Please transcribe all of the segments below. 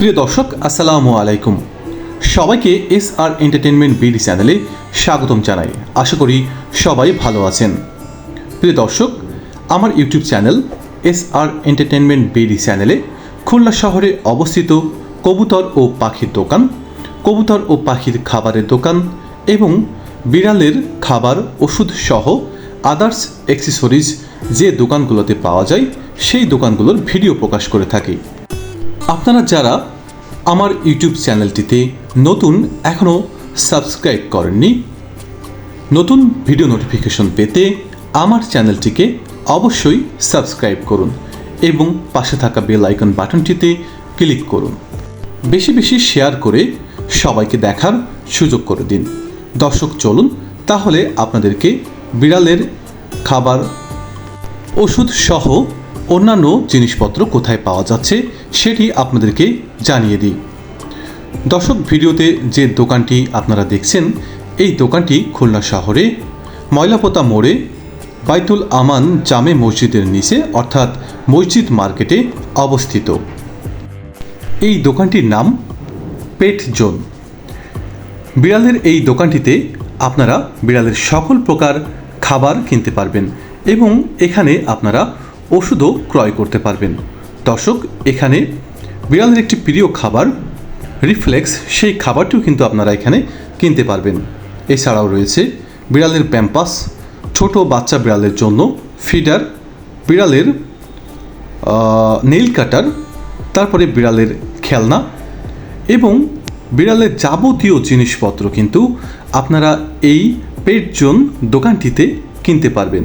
প্রিয় দর্শক, আসসালামু আলাইকুম। সবাইকে এস আর এন্টারটেনমেন্ট বিডি চ্যানেলে স্বাগতম জানাই। আশা করি সবাই ভালো আছেন। প্রিয় দর্শক, আমার YouTube channel S R entertainment BD চ্যানেলে খুলনা শহরে অবস্থিত কবুতর ও পাখির দোকান, কবুতর ও পাখির খাবারের দোকান এবং বিড়ালের খাবার ওষুধ সহ আদার্স অ্যাক্সেসরিজ যে দোকানগুলোতে পাওয়া যায়, সেই দোকানগুলোর ভিডিও প্রকাশ করে থাকি। আপনারা যারা আমার ইউটিউব চ্যানেলটিতে নতুন, এখনও সাবস্ক্রাইব করেননি, নতুন ভিডিও নোটিফিকেশন পেতে আমার চ্যানেলটিকে অবশ্যই সাবস্ক্রাইব করুন এবং পাশে থাকা বেল আইকন বাটনটিতে ক্লিক করুন। বেশি বেশি শেয়ার করে সবাইকে দেখার সুযোগ করে দিন। দর্শক, চলুন তাহলে আপনাদেরকে বিড়ালের খাবার ওষুধ সহ অন্যান্য জিনিসপত্র কোথায় পাওয়া যাচ্ছে সেটি আপনাদেরকে জানিয়ে দিই। দর্শক, ভিডিওতে যে দোকানটি আপনারা দেখছেন, এই দোকানটি খুলনা শহরে ময়লাপোতা মোড়ে বাইতুল আমান জামে মসজিদের নিচে, অর্থাৎ মসজিদ মার্কেটে অবস্থিত। এই দোকানটির নাম পেট জোন। বিড়ালের এই দোকানটিতে আপনারা বিড়ালের সকল প্রকার খাবার কিনতে পারবেন এবং এখানে আপনারা ওষুধও ক্রয় করতে পারবেন। দর্শক, এখানে বিড়ালের একটি প্রিয় খাবার, রিফ্লেক্স, সেই খাবারটিও কিন্তু আপনারা এখানে কিনতে পারবেন। এছাড়াও রয়েছে বিড়ালের প্যাম্পাস, ছোট বাচ্চা বিড়ালের জন্য ফিডার, বিড়ালের নেইল কাটার, তারপরে বিড়ালের খেলনা এবং বিড়ালের যাবতীয় জিনিসপত্র কিন্তু আপনারা এই পেট জোন দোকানটিতে কিনতে পারবেন।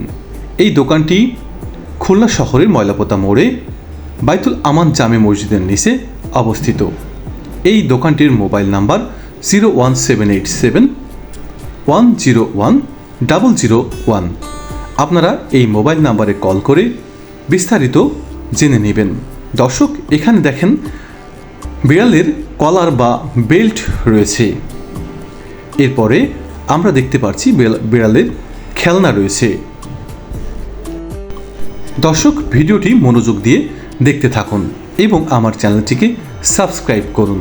এই দোকানটি খুলনা শহরের ময়লাপোতা মোড়ে বাইতুল আমান জামে মসজিদের নিচে অবস্থিত। এই দোকানটির mobile number zero one seven eight seven, one zero one double zero one. আপনারা এই মোবাইল নাম্বারে কল করে বিস্তারিত জেনে নেবেন। দর্শক, এখানে দেখেন বিড়ালের কলার বা বেল্ট রয়েছে। এরপরে আমরা দেখতে পাচ্ছি বিড়ালের খেলনা রয়েছে। দর্শক ভিডিওটি মনোযোগ দিয়ে দেখতে থাকুন এবং আমার চ্যানেলটিকে সাবস্ক্রাইব করুন।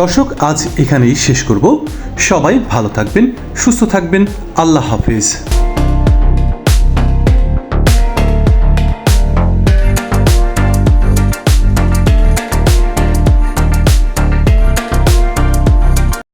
দর্শক আজ এখানেই শেষ করব। সবাই ভালো থাকবেন সুস্থ থাকবেন। আল্লাহ হাফিজ।